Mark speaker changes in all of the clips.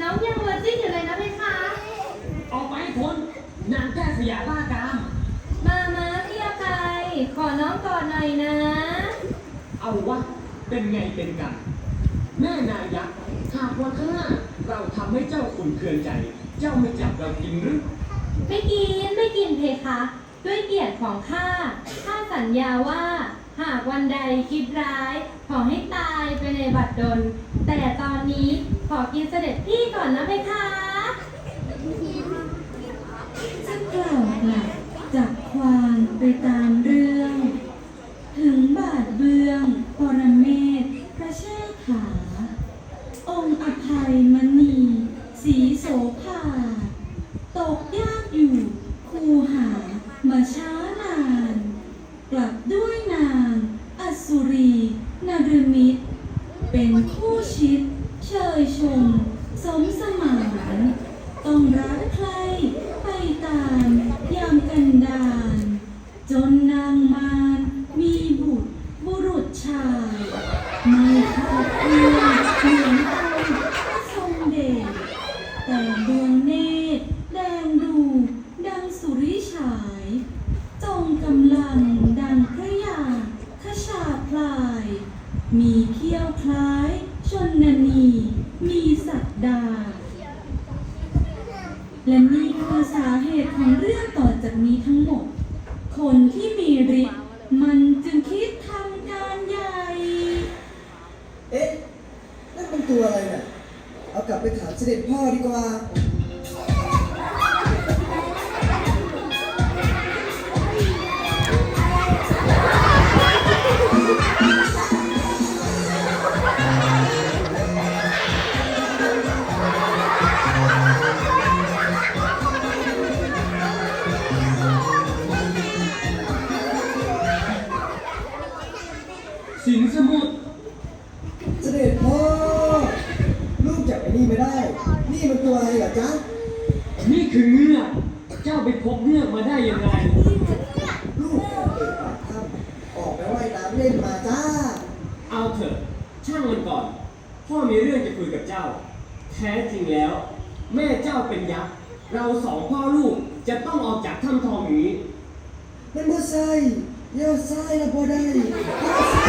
Speaker 1: น้องยังเวอ
Speaker 2: ร์จิ้นอยู่เลยนะ
Speaker 3: ไหมคะเอา
Speaker 4: ไปพ้นนางแก้สยาบ้ากาม
Speaker 3: มามาพี่อภัยขอน้องก่อนหน่อยนะ
Speaker 4: เอาวะ เป็นไงเป็นกัน แม่นายักษ์หากวันข้างเราทำให้เจ้าขุนเคืองใจ เจ้าไม่จับเรากินหรือ
Speaker 3: ไม่กินไม่กินเพคะ ด้วยเกียรติของข้าข้าสัญญาว่า หากวันใดคิดร้าย ขอให้ตายไปในบัดดล แต่ตอนนี้ขอกินเสด็จพี่ก่อนนะเพคะ
Speaker 2: ฉันกล่าวกลับจากความไปตาม 你看我这 แท้จริ
Speaker 4: ง
Speaker 5: แล้
Speaker 4: ว แม่เจ้าเป็นยักษ์เราสองพ่อลูกจะต้องออกจากถ้ำทองนี้
Speaker 5: มันบ่ใส่ย่าไยวใส่
Speaker 6: ละ
Speaker 4: บ่
Speaker 5: ได้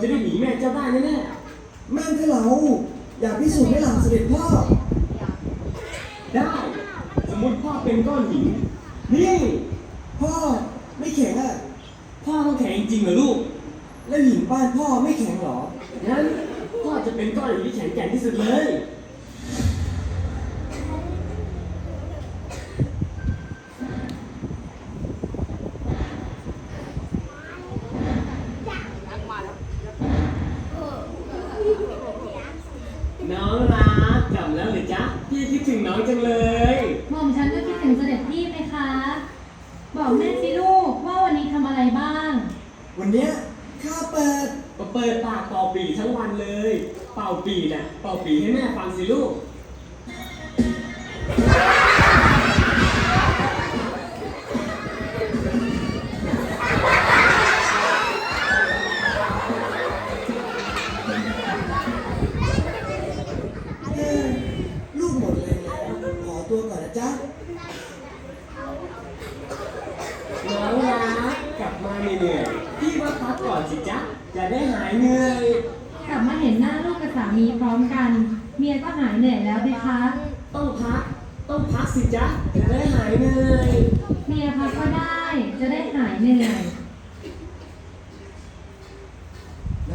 Speaker 4: จะได้หนีแม่เจ้าได้แน่
Speaker 5: แม่นที่เรา อยากพิสูจน์ให้หลานเสด็จพ่อ
Speaker 4: ได้ สมมติพ่อเป็นก้อนหิน นี่
Speaker 5: พ่อไม่แข็งอะ
Speaker 4: พ่อต้องแข็งจริงเหรอลูก
Speaker 5: แล้วหินบ้านพ่อไม่แข็งหรอ
Speaker 4: งั้นพ่อจะเป็นก้อนหินที่แข็งแกร่งที่สุดเลย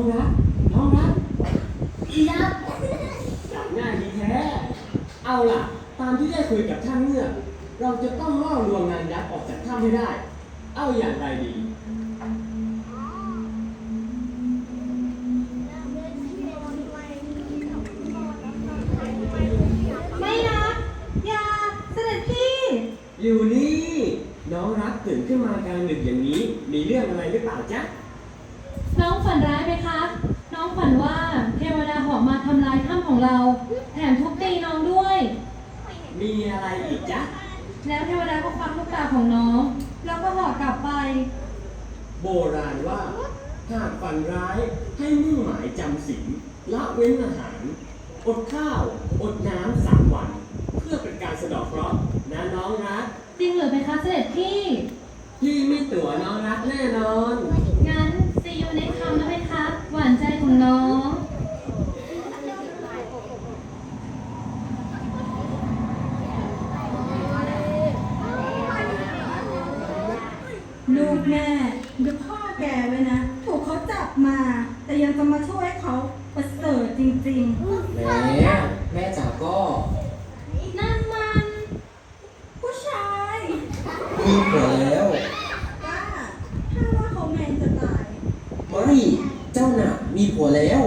Speaker 4: องรักน้อง
Speaker 3: รั
Speaker 4: ก
Speaker 5: อียัก
Speaker 4: ษ์หลับง่ายดีแท้ เอาล่ะ ตามที่ได้คุยกับท่านเมื่อ เราจะต้องล่อลวงนางยักษ์ออกจากถ้ำให้ได้ เอาอย่างไรดี
Speaker 3: ไม่นะอย่าเสด็จพี่
Speaker 4: อยู่นี่ น้องรักตื่นขึ้นมากลางดึกอย่างนี้ มีเรื่องอะไรหรือเปล่าจ๊ะ
Speaker 3: น้องฝันร้ายไหมคะ น้องฝันว่าเทวดาเหาะมาทำลายถ้ำของ เราแถมทุบตีน้องด้วย
Speaker 4: มีอะไรอีกจ๊ะ
Speaker 3: แล้วเทวดาก็ควักลูกตาของน้อง แล้วก็เหาะกลับไป
Speaker 4: โบราณว่าหากฝันร้ายให้มุ่งหมายจำศีลละเว้นอาหาร อดข้าว อดน้ำสามวัน เพื่อเป็นการสะเดอกเคราะห์นะน้องรัก
Speaker 3: จริงหรือไหมคะเสด็จพี่
Speaker 4: พี่ไม่ตั๋วน้องรักแน่นอน
Speaker 3: งั้นซีอยู่ในคำนะไหมคะ หวานใจของน้อง
Speaker 2: ลูกแม่ เดี๋ยวพ่อแกไว้นะ ถูกเขาจับมา แต่ยังจะมาช่วยเขาประเสริฐจริง
Speaker 6: แม่แม่จ๋าก็
Speaker 2: ๆ นั่นมัน ผู้ชาย
Speaker 6: มีผัวแล้ว
Speaker 2: ป้าถ้าว่าเขาแมนจะตาย
Speaker 6: ไม่เจ้าน่ะมีผัวแล้ว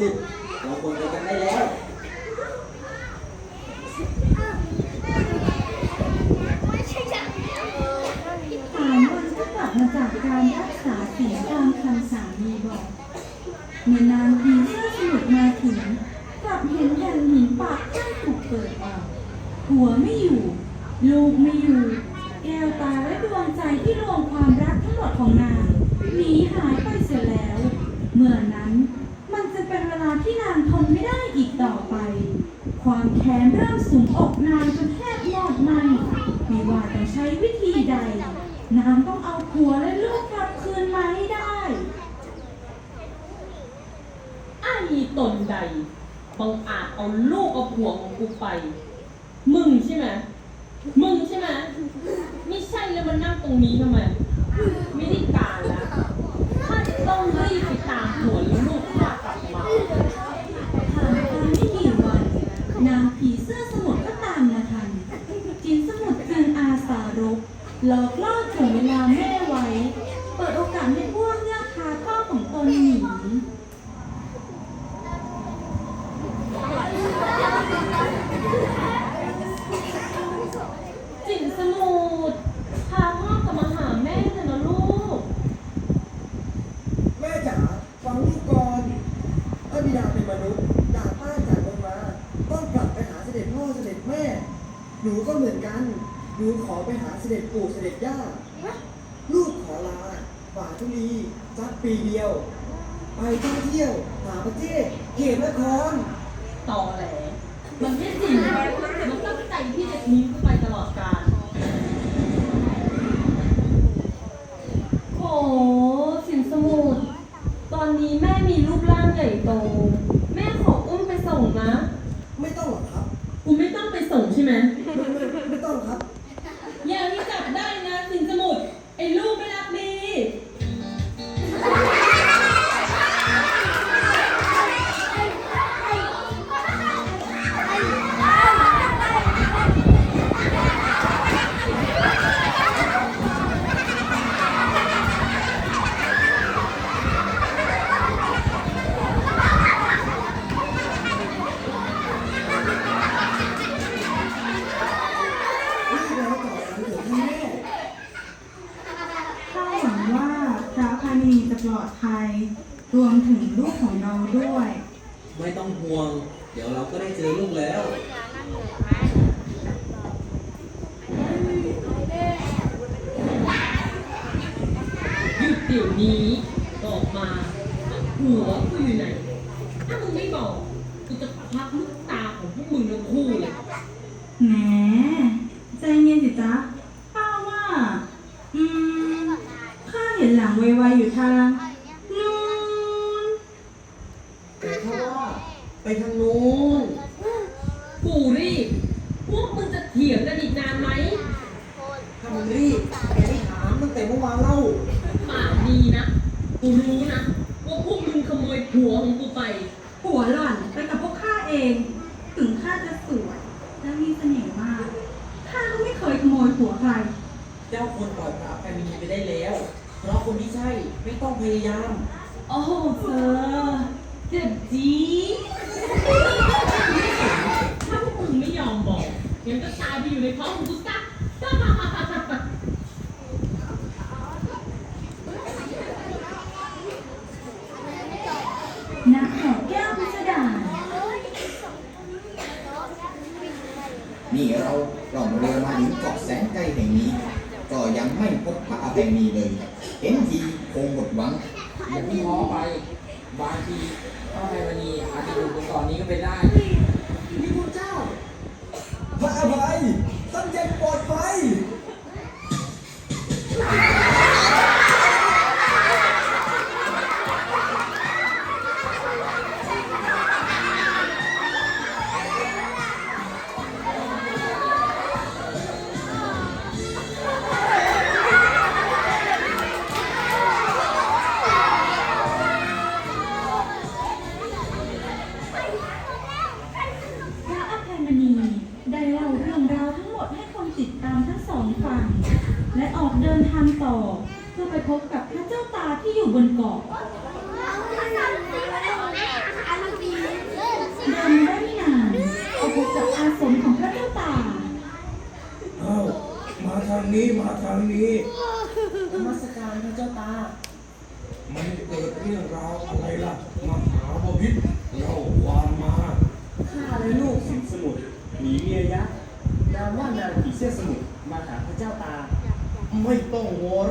Speaker 6: เหมาะที่สุด เราควรไปกันได้แล้ว
Speaker 2: ๆสามวันก็กลับมาจากการรักษาเสียตามคำสามีบอก เมื่อนางผีเสื้อสมุทรมาถึง กลับเห็นแผ่นหินปากข้างถูกเปิดออก หัวไม่อยู่ ลูกไม่อยู่ แก้วตาและดวงใจที่รวมความรักทั้งหมดของนางหนีหายไปเสียแล้ว เมื่อนั้นมันจะเป็นเวลาที่นางทนไม่ได้อีกต่อไป ความแค้นเริ่มสุมอกนางจนแทบมอดไหมไม่ว่าจะใช้วิธีใด นางต้องเอาผัวและลูกกลับคืนมาให้ได้
Speaker 1: ไอ้ตนใดบังอาจเอาลูกเอาผัวของกูไป มึงใช่ไหมมึงใช่ไหมไม่ใช่แล้วมานั่งตรงนี้ทำไม หลอกล่อถ่วงเวลาแม่ไว้ เปิดโอกาสให้พวกเงือกพาพ่อขอ
Speaker 2: งตนหนีจิ่งสมุดพาพ่อกลับมาหาแม่เถอะนะลูก แม่จ๋าฟังลูกก่อนถ้าบิดาเป็นมนุษย์ด่าป้าจ่าลงมาต้องกลับไปหาเสด็จพ่
Speaker 1: อเสด็จแม่ หนูก็เหมือนกั
Speaker 5: น หนูขอไปหาเสด็จปู่ ย่า ลูกขอลาป่าทุลีสักปีเดียว ไปท่องเที่ยวหาประเทศเขตนคร
Speaker 1: ต่อแหลมันไม่จริงมันตั้งใจที่จะทิ้งกูไปตลอดกาลโหสินสมุทรตอนนี้แม่มีรูปร่างใหญ่โต แม่ขออุ้มไปส่งนะ
Speaker 5: ไม่ต้องหรอกครับ
Speaker 1: กูไม่ต้องไปส่งใช่ไหม
Speaker 5: ไม่ไม่ไม่ เดี๋
Speaker 2: ยว
Speaker 1: นี้บอกมาหัวกูอยู่ไหน ถ้ามึงไม่บอกกูจะควักลูกตาของพวกมึงทั้งคู่เลย
Speaker 2: แหมใจเย็นสิจ๊ะป้าว่า อืม ข้าเห็นหลังไวๆอยู่ทางนู้น
Speaker 5: แต่ถ้าว่าไปทางนู้น
Speaker 1: กูรีบ พวกมึงจะเถียงกันอีกนานไหม
Speaker 5: ถ้ามึงรีบแกไม่ถามตั้งแต่เมื่อวานเล่า
Speaker 1: ปากดีนะ กูรู้นะ ว่าพวกมึง ขโมยผัวของกูไป
Speaker 2: หัวหล่อนไปกับพวกข้าเอง ถึงข้าจะสวยและมีเสน่ห์มากข้าก็ไม่เคยขโมยผัวใคร
Speaker 6: เจ้าคนปล่อยพระแผ่นดินไปได้แล้ว เพราะคนที่ใช่ไม่ต้องพยายาม
Speaker 1: โอ้โหเธอเจ็บจีดถ้าพวกมึงไม่ยอมบอกยังก็ตายไปอยู่ในท้องของกูซะ
Speaker 2: ณหอแก้วพิสดาร
Speaker 7: นี่เราล่องเรือมาถึงเกาะแสงไกลแห่งนี้ ก็ยังไม่พบพระอภัยมีเลย เห็นทีคงหมดหวัง
Speaker 6: อย่าเพิ่งท้อไป บางทีพระไพมณีอาจจะอยู่บนเกาะนี้ก็เป็นได้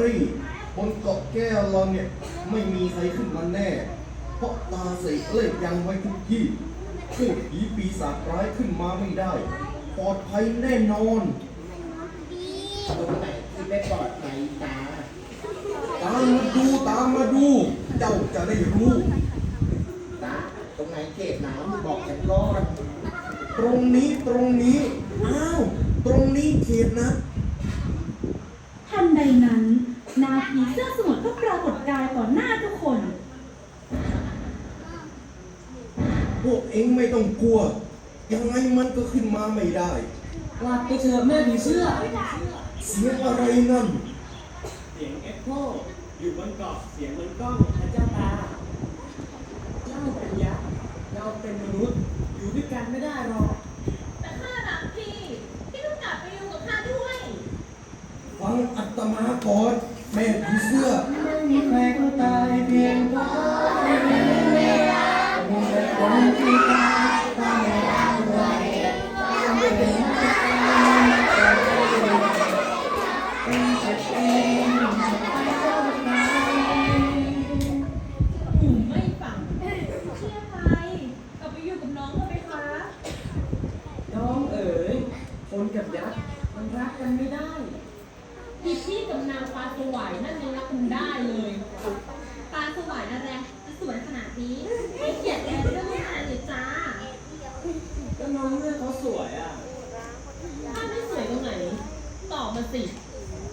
Speaker 5: รี่
Speaker 2: บนเกาะ
Speaker 4: แก้วเราเนี่
Speaker 5: ยไม่มีใครขึ้นมาแน่ เพราะตาเสกเลขยังไว้ทุกที่พูดผีปีศาจร้ายขึ้นมาไม่ได้ ปลอดภัยแน่นอน
Speaker 6: ตรงไหนที่ไม่ปลอดภัยตา
Speaker 5: ตามมาดูตามมาดู เจ้าจะได้รู้
Speaker 7: ตาตรงไหนเขตหนาวบอกฉันก่อน
Speaker 5: ตรงนี้ตรงนี้อ้าวตรงนี้เขตนะ
Speaker 2: ทันใดนั้นนา ผีเสื้อสมุทรก็ปรากฏกายต่อหน้าทุกคน
Speaker 5: พวกเองไม่ต้องกลัว ยังไงมันก็ขึ้นมาไม่ได้
Speaker 6: กลับไปเถอะแม่ผีเสื้อ
Speaker 5: เสียงอะไรนั่น
Speaker 4: เสียงเอ็กโคอยู่บนเกาะเสียงเหมันกล้องพระเจ้าตา เจ้าเป็นยักษ์เราเป็นมนุษย์ อยู่ด้วยกันไม่ได้หรอก
Speaker 1: แต่ข้ารักพี่ พี่ต้องกลับไปอยู่กับข้าด้วย
Speaker 5: ฟังอัตมาก่อน แม่ผีเสื้อ
Speaker 4: ไม่มีใครก็ตายเพียงเพราะ สวยนั่
Speaker 5: นเอรั
Speaker 1: บคุณได้เล
Speaker 5: ย
Speaker 1: ตาส
Speaker 5: วยอะ
Speaker 6: ไรจะ
Speaker 1: สวยขนาด
Speaker 5: นี้ไม่เกี
Speaker 1: ยดแกเรื่องขนาดนี้จ้าก็น้องเนี่ยเขาสวยอะถ้าไม่สวยตร
Speaker 5: งไหนต
Speaker 1: อบมา
Speaker 5: สิ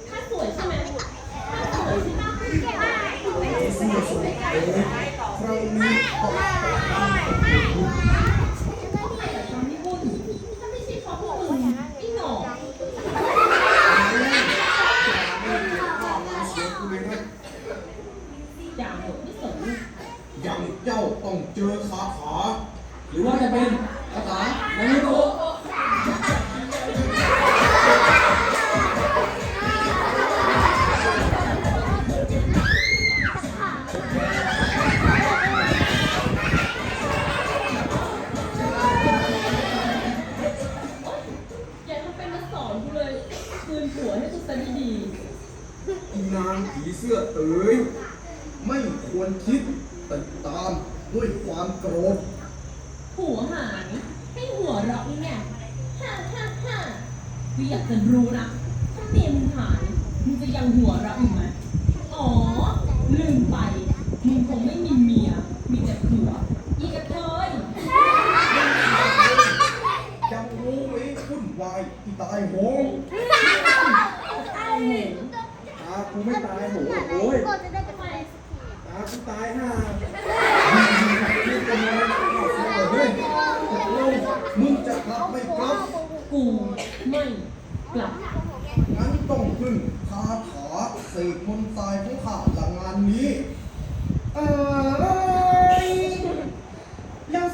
Speaker 5: ถ้าสวย
Speaker 8: ใช่ไหม
Speaker 5: ถ้าสวยใช่ไหมไม่สวยไม่สวยไม่สว
Speaker 1: ยไม่
Speaker 5: สวย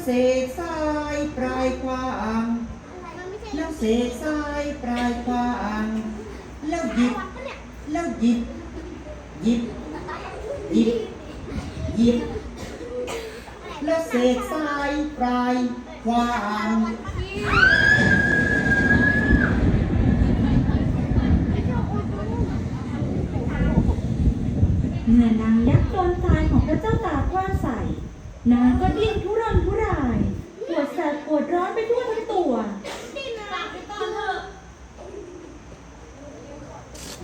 Speaker 9: เสกทรายปลายควางแล้วเสกทรายปลายควางแล้วหยิบแล้วหยิบหยิบหยิบหยิบแล้วเสกทรายปลายควาง
Speaker 2: เมื่อนางยักษ์โดนทรายของพระเจ้าตากว้า นางก็ดิ้นทุรนทุรายปวดแสบปวดร้อนไปทั่วทั้งตัว
Speaker 1: กลับไปก่อนเถอะ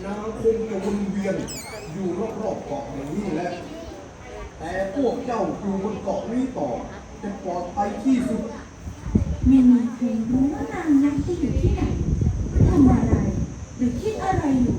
Speaker 5: นางคงจะวนเวียนอยู่รอบๆเกาะแห่งนี้แหละแต่พวกเจ้าอยู่บนเกาะนี้ต่อจะปลอดภัยที่สุด
Speaker 2: ไม่มีใครรู้ว่านางยักษ์จะอยู่ที่ไหนทำอะไรหรือคิดอะไรอยู่